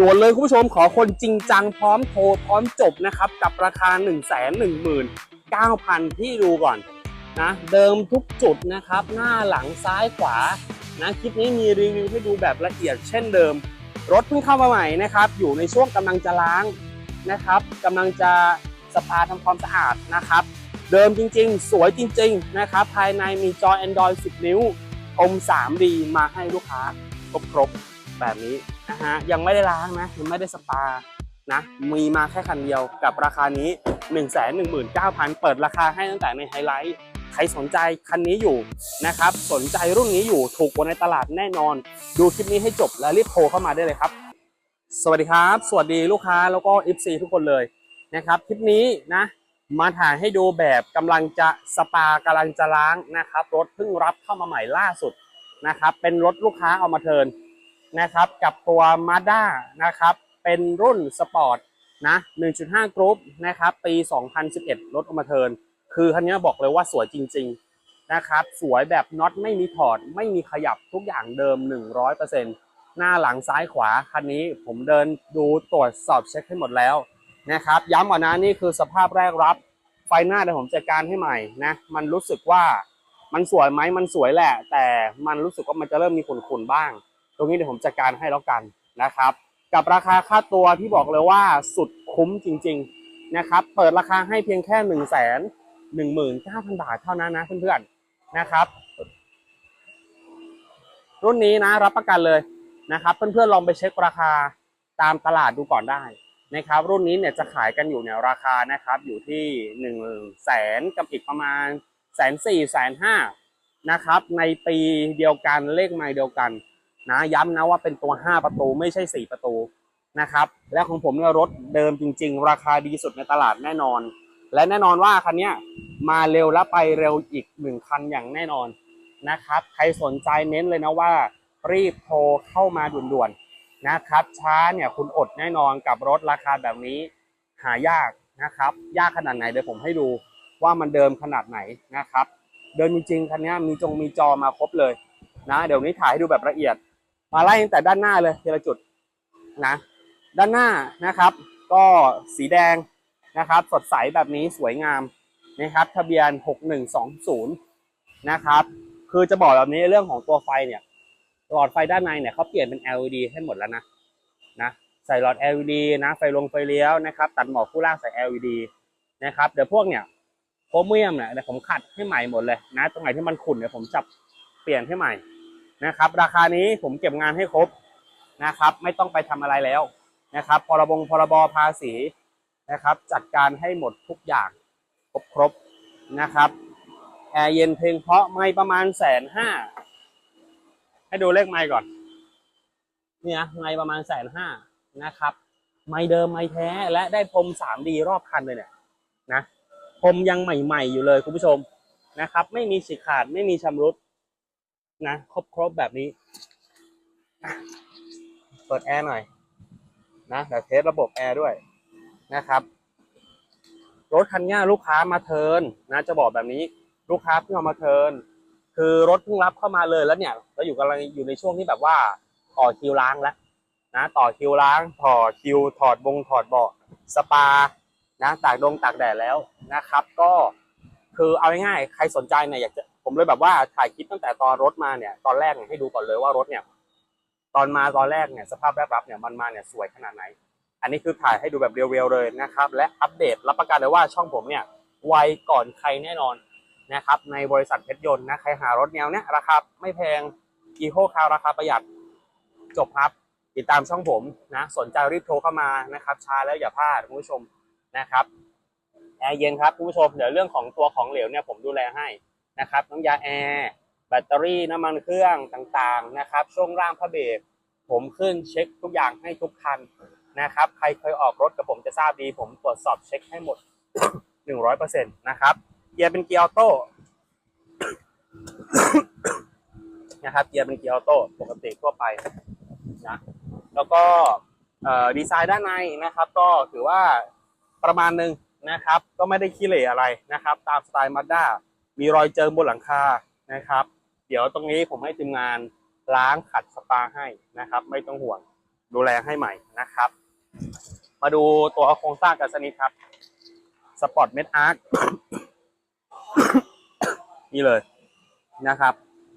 ด่วนเลยคุณผู้ชมขอคนจริงจังพร้อมโทรพร้อมจบนะครับกับราคา 1 1 9 0 0 0 ที่ดูก่อนนะเดิมทุกจุดนะครับ หน้าหลังซ้ายขวานะคลิปนี้มีรีวิวให้ดูแบบละเอียดเช่นเดิม รถเพิ่งเข้ามาใหม่นะครับ อยู่ในช่วงกำลังจะล้างนะครับกำลังจะสปาทำความสะอาดนะครับ เดิมจริงๆ สวยจริงๆนะครับภายในมีจอ Android 10 นิ้วคม 3D มาให้ลูกค้าครบๆ แบบนี้นะฮะยังไม่ได้ล้างนะยังไม่ได้สปานะมีมาแค่คันเดียวกับราคานี้ 119,000 เปิดราคาให้ตั้งแต่ในไฮไลท์ใครสนใจคันนี้อยู่นะครับ สนใจรุ่นนี้อยู่ถูกกว่าในตลาดแน่นอน ดูคลิปนี้ให้จบแล้วรีบโทรเข้ามาได้เลยครับ สวัสดีครับ สวัสดีลูกค้าแล้วก็ FC ทุกคนเลยนะครับคลิปนี้นะมาถ่ายให้ดูแบบกำลังจะสปากำลังจะล้างนะครับ รถเพิ่งรับเข้ามาใหม่ล่าสุดนะครับเป็นรถลูกค้าเอามาเทิร์น นะครับกับตัว Mazda นะครับเป็นรุ่นสปอร์ตนะ 1.5 กรุ๊ปนะครับปี 2011 รถเอามาเทินคือคันนี้บอกเลยว่าสวยจริงๆนะครับสวยแบบน็อตไม่มีถอด ไม่มีขยับทุกอย่างเดิม 100%หน้าหลังซ้ายขวาคันนี้ผมเดินดูตรวจสอบเช็คให้หมดแล้วนะครับย้ำก่อนนะนี่คือสภาพแรกรับไฟหน้าเดี๋ยวผมจัดการให้ใหม่นะมันรู้สึกว่ามันสวยไหมมันสวยแหละ แต่มันรู้สึกว่ามันจะเริ่มมีขุ่นๆบ้าง ตรงนี้เดี๋ยวผมจัดการให้แล้วกันนะครับ กับราคาค่าตัวที่บอกเลยว่าสุดคุ้มจริง ๆนะครับ เปิดราคาให้เพียงแค่1นึ่งแสนหนึ่งหมื่นเก้าพันบาทเท่านั้นนะเพื่อนๆนะครับ รุ่นนี้นะรับประกันเลยนะครับ เพื่อนๆลองไปเช็คราคาตามตลาดดูก่อนได้นะครับ รุ่นนี้เนี่ยจะขายกันอยู่เนี่ยราคานะครับอยู่ที่หนึ่งแสนกับอีกประมาณแสนสี่แสนห้านะครับ ในปีเดียวกันเลขไมล์เดียวกัน นะย้ำนะว่าเป็นตัว 5 ประตูไม่ใช่ 4 ประตูนะครับ และของผมเนี่ยรถเดิมจริง ๆ ราคาดีสุดในตลาดแน่นอน และแน่นอนว่าคันนี้มาเร็วและไปเร็วอีกหนึ่งคันอย่างแน่นอนนะครับ ใครสนใจเน้นเลยนะว่า รีบโทรเข้ามาด่วนๆนะครับ ช้าเนี่ยคุณอดแน่นอนกับรถราคาแบบนี้หายากนะครับ ยากขนาดไหนเดี๋ยวผมให้ดูว่ามันเดิมขนาดไหนนะครับ เดิมจริงๆคันนี้มีจงมีจอมาครบเลยนะ เดี๋ยวนี้ถ่ายให้ดูแบบละเอียด มาไล่ตั้งแต่ด้านหน้าเลยทีละจุดนะ ด้านหน้านะครับ ก็สีแดงนะครับ สดใสแบบนี้สวยงามนะครับ ทะเบียน 6120 นะครับ คือจะบอกแบบนี้เรื่องของตัวไฟเนี่ย หลอดไฟด้านในเนี่ยเขาเปลี่ยนเป็น LED ให้หมดแล้วนะนะใส่หลอด LED นะไฟลงไฟเลี้ยวนะครับ ตัดหมอกคู่ล่างใส่ LED นะครับเดี๋ยวพวกเนี่ยโครเมียมเนี่ยเดี๋ยวผมขัดให้ใหม่หมดเลยนะ ตรงไหนที่มันขุ่นเดี๋ยวผมจับเปลี่ยนให้ใหม่ นะครับ ราคานี้ผมเก็บงานให้ครบนะครับ ไม่ต้องไปทำอะไรแล้วนะครับพรบงพรบภาษีนะครับ จัดการให้หมดทุกอย่างครบครบนะครับแอร์เย็นเพลงเพราะไม่ประมาณแสนห้าให้ดูเลขไม้ก่อนเนี่ยไม้ประมาณแสนห้านะครับ ไม้เดิมไม้แท้และได้พรม 3D รอบคันเลยเนี่ยนะพรมยังใหม่ ๆ อยู่เลยคุณผู้ชมนะครับ ไม่มีฉีกขาดไม่มีชำรุด นะครบๆแบบนี้ เปิดแอร์หน่อย นะเดี๋ยวเทสระบบแอร์ด้วยนะครับ รถคันนี้ลูกค้ามาเทินนะจะบอกแบบนี้ ลูกค้าเพิ่งเอามาเทินคือรถเพิ่งรับเข้ามาเลยแล้วเนี่ยเราอยู่กำลังอยู่ในช่วงที่แบบว่าต่อคิวล้างแล้วนะต่อคิวล้างต่อคิว ถอดบงถอดเบาะสปานะตากดงตากแดดแล้วนะครับ ก็คือเอาง่ายๆใครสนใจเนี่ยอยากจะ เลยแบบว่าถ่ายคลิปตั้งแต่ตอนรถมาเนี่ย ตอนแรกเนี่ยให้ดูก่อนเลยว่ารถเนี่ย ตอนมาตอนแรกเนี่ยสภาพแรกรับเนี่ยมันมาเนี่ยสวยขนาดไหน อันนี้คือถ่ายให้ดูแบบเรียวๆเลยนะครับ และอัปเดตรับประกันเลยว่าช่องผมเนี่ยไวก่อนใครแน่นอนนะครับในบริษัทเพชรยนต์นะใครหารถแนวเนี้ยราคาไม่แพงอีโคคาราคาประหยัดจบครับติดตามช่องผมนะ สนใจรีบโทรเข้ามานะครับช้าแล้วอย่าพลาดคุณผู้ชมนะครับแอร์เย็นครับคุณผู้ชมเดี๋ยวเรื่องของตัวของเหลวเนี่ยผมดูแลให้ นะครับน้ำยาแอร์แบตเตอรี่น้ำมันเครื่องต่างๆนะครับ ช่วงล่างพระเบรกผมขึ้นเช็คทุกอย่างให้ทุกคันนะครับ ใครเคยออกรถกับผมจะทราบดี ผมตรวจสอบเช็คให้หมด 100%นะครับ เกียร์เป็นเกียร์ออโต้นะครับ เกียร์เป็นเกียร์ออโต้ปกติทั่วไปนะแล้วก็ดีไซน์ด้านในนะครับ ก็ถือว่าประมาณหนึ่งนะครับ ก็ไม่ได้ขี้เหร่อะไรนะครับ ตามสไตล์มาด้า มีรอยเจิมบนหลังคานะครับ เดี๋ยวตรงนี้ผมให้ทีมงานล้างขัดสปาให้นะครับ ไม่ต้องห่วงดูแลให้ใหม่นะครับ มาดูตัวโครงสร้างกันสักนิดครับสปอร์ตเมดอาร์นี่เลยนะครับ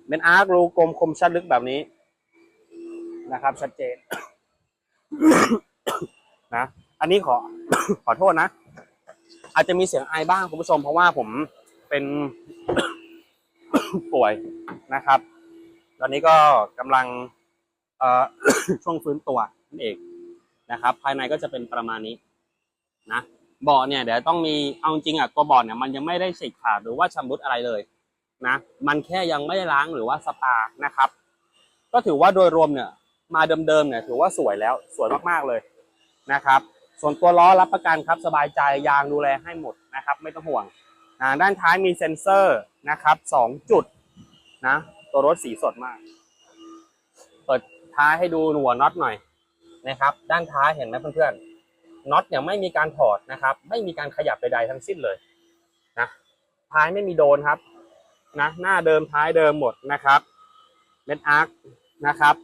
เมดอาร์รูกลมคมชัดลึกแบบนี้นะครับ ชัดเจนนะอันนี้ขอขอโทษนะ อาจจะมีเสียงไอบ้างคุณผู้ชมเพราะว่าผม เป็น ป่วยนะครับ ตอนนี้ก็กำลังเอ่อช่วงฟื้นตัวนั่นเองนะครับ ภายในก็จะเป็นประมาณนี้นะเบาะเนี่ยเดี๋ยวต้องมีเอาจริงอะตัวเบาะเนี่ยมันยังไม่ได้ฉีกขาดหรือว่าชำรุดอะไรเลยนะมันแค่ยังไม่ได้ล้างหรือว่าสปานะครับ ก็ถือว่าโดยรวมเนี่ย มาเดิมๆเนี่ยถือว่าสวยแล้วสวยมากๆเลยนะครับ ส่วนตัวล้อรับประกันครับสบายใจยางดูแลให้หมดนะครับ ไม่ต้องห่วง อ่าด้านท้ายมีเซ็นเซอร์นะครับสองจุดนะตัวรถสีสดมาก เปิดท้ายให้ดูหัวน็อตหน่อยนะครับ ด้านท้ายเห็นไหมเพื่อนๆน็อตเนี่ยไม่มีการถอดนะครับ ไม่มีการขยับใดๆทั้งสิ้นเลยนะท้ายไม่มีโดนครับนะหน้าเดิมท้ายเดิมหมดนะครับเม็ดอาร์คนะครับ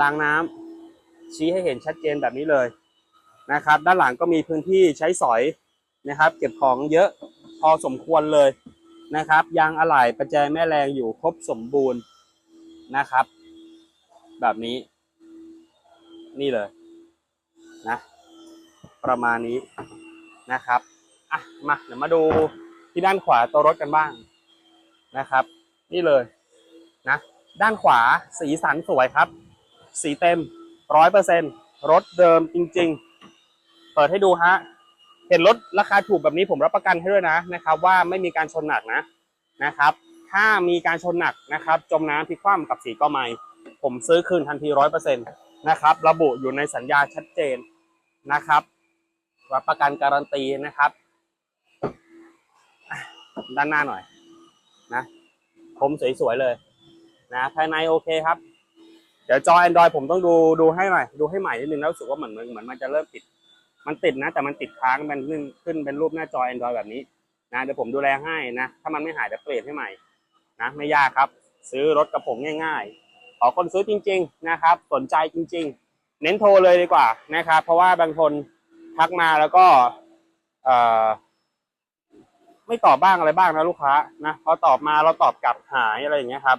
รางน้ำชี้ให้เห็นชัดเจนแบบนี้เลยนะครับ ด้านหลังก็มีพื้นที่ใช้สอยนะครับ เก็บของเยอะ อสมควรเลยนะครับ ยางอะไหล่ประแจแม่แรงอยู่ครบสมบูรณ์นะครับ แบบนี้ นี่เลยนะประมาณนี้นะครับอะมาเดี๋ยวมาดูที่ด้านขวาตัวรถกันบ้างนะครับ นี่เลยนะด้านขวาสีสันสวยครับ สีเต็มร้อยเปอร์เซ็นรถเดิมจริง ๆ เปิดให้ดูฮะ เห็นรถราคาถูกแบบนี้ผมรับประกันให้ด้วยนะนะครับว่าไม่มีการชนหนักนะนะครับ ถ้ามีการชนหนักนะครับจมน้ำพลิกคว่ำกับสีก็ไม่ผมซื้อคืนทันทีร้อยเปอร์เซ็นต์นะครับระบุอยู่ในสัญญาชัดเจนนะครับ รับประกันการันตีนะครับ ด้านหน้าหน่อยนะคมสวยๆเลยนะภายในโอเคครับ เดี๋ยวจอ Android ผมต้องดูดูให้หน่อยดูให้ใหม่นิดนึงแล้วรู้สึกว่าเหมือนเหมือนเหมือนมันจะเริ่มติด มันติดนะ แต่มันติดค้างมันขึ้นขึ้นเป็นรูปหน้าจอ Android แบบนี้นะเดี๋ยวผมดูแลให้นะ ถ้ามันไม่หายเดี๋ยวเปลี่ยนให้ใหม่นะไม่ยากครับ ซื้อรถกับผมง่าย ๆ ขอคนซื้อจริง ๆนะครับ สนใจจริง ๆ เน้นโทรเลยดีกว่านะครับ เพราะว่าบางคนทักมาแล้วก็เอ่อไม่ตอบบ้างอะไรบ้างนะลูกค้านะพอตอบมาเราตอบกลับหายอะไรอย่างเงี้ยครับ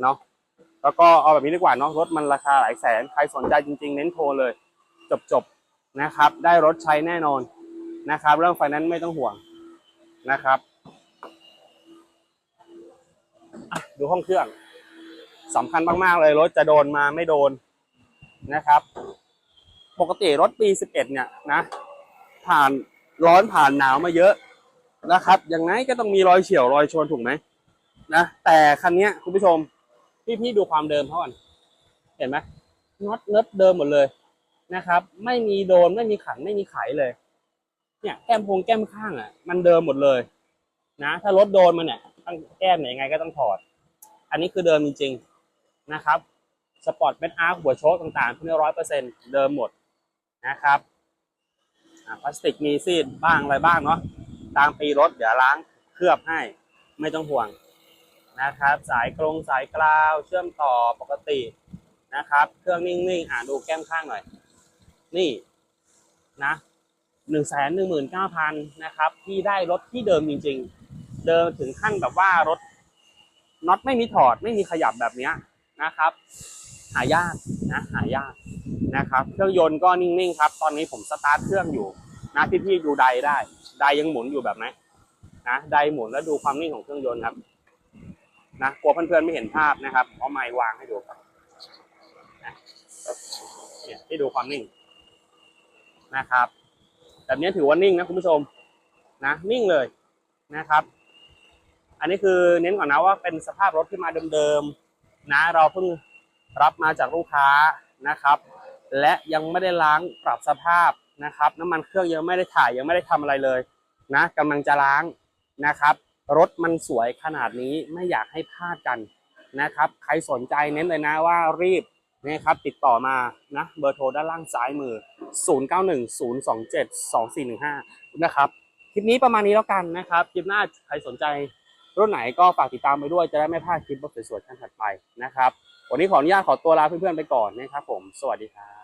เนาะแล้วก็เอาแบบนี้ดีกว่าเนาะรถมันราคาหลายแสนใครสนใจจริง ๆ เน้นโทรเลย จบๆ นะครับ ได้รถใช้แน่นอนนะครับ เรื่องไฟนั้นไม่ต้องห่วงนะครับดูห้องเครื่องสำคัญมากๆเลยรถจะโดนมาไม่โดนนะครับ ปกติรถปี 11 เนี่ยนะ ผ่านร้อนผ่านหนาวมาเยอะนะครับอยังไงก็ต้องมีรอยเฉียวรอยชนถูกไหมนะแต่คันนี้คุณผู้ชมพี่ๆดูความเดิมเขาก่อนเห็นไหมน็อตเนิร์ดเดิมหมดเลย นะครับ ไม่มีโดนไม่มีขันไม่มีไขเลย เนี่ยแก้มพงแก้มข้างอะ มันเดิมหมดเลย นะ ถ้ารถโดนมันเนี่ยตั้งแก้มเนี่ยยังไงก็ต้องถอด อันนี้คือเดิมจริงๆนะครับสปอร์ตเม็ดอาร์หัวโชคต่างๆพวกนี้ร้อยเปอร์เซ็นเดิมหมดนะครับพลาสติกมีซีดบ้างอะไรบ้างเนาะตามปีรถเดี๋ยวล้างเคลือบให้ไม่ต้องห่วงนะครับ สายกรงสายกราว เชื่อมต่อปกตินะครับ เครื่องนิ่งๆอ่าดูแก้มข้างหน่อย นี่นะหนึ่งแสนหนึ่งหมื่นเก้าพันนะครับ ที่ได้รถที่เดิมจริง ๆ เดิมถึงขั้นแบบว่ารถน็อตไม่มีถอดไม่มีขยับแบบเนี้ยนะครับ หายากนะหายากนะครับ เครื่องยนต์ก็นิ่งๆครับ ตอนนี้ผมสตาร์ทเครื่องอยู่นะพี่ๆดูไดได้ไดยังหมุนอยู่แบบไหนนะไดหมุนแล้วดูความนิ่งของเครื่องยนต์ครับนะกลัวเพื่อนๆไม่เห็นภาพนะครับเอาไม้วางให้ดูครับนะเนี่ยที่ดูความนิ่ง นะครับ แบบนี้ถือว่านิ่งนะคุณผู้ชมนะนิ่งเลยนะครับ อันนี้คือเน้นก่อนนะว่าเป็นสภาพรถที่มาเดิมๆนะเราเพิ่งรับมาจากลูกค้านะครับ และยังไม่ได้ล้างปรับสภาพนะครับ น้ำมันเครื่องยังไม่ได้ถ่ายยังไม่ได้ทำอะไรเลยนะกำลังจะล้างนะครับ รถมันสวยขนาดนี้ไม่อยากให้พลาดกันนะครับ ใครสนใจเน้นเลยนะว่ารีบนะครับติดต่อมานะเบอร์โทรด้านล่างซ้ายมือ 0910272415 นะครับ คลิปนี้ประมาณนี้แล้วกันนะครับ คลิปหน้าใครสนใจรุ่นไหนก็ฝากติดตามไปด้วย จะได้ไม่พลาดคลิปสวยๆท่านถัดไปนะครับ วันนี้ขออนุญาตขอตัวลาเพื่อนๆไปก่อนนะครับผม สวัสดีครับ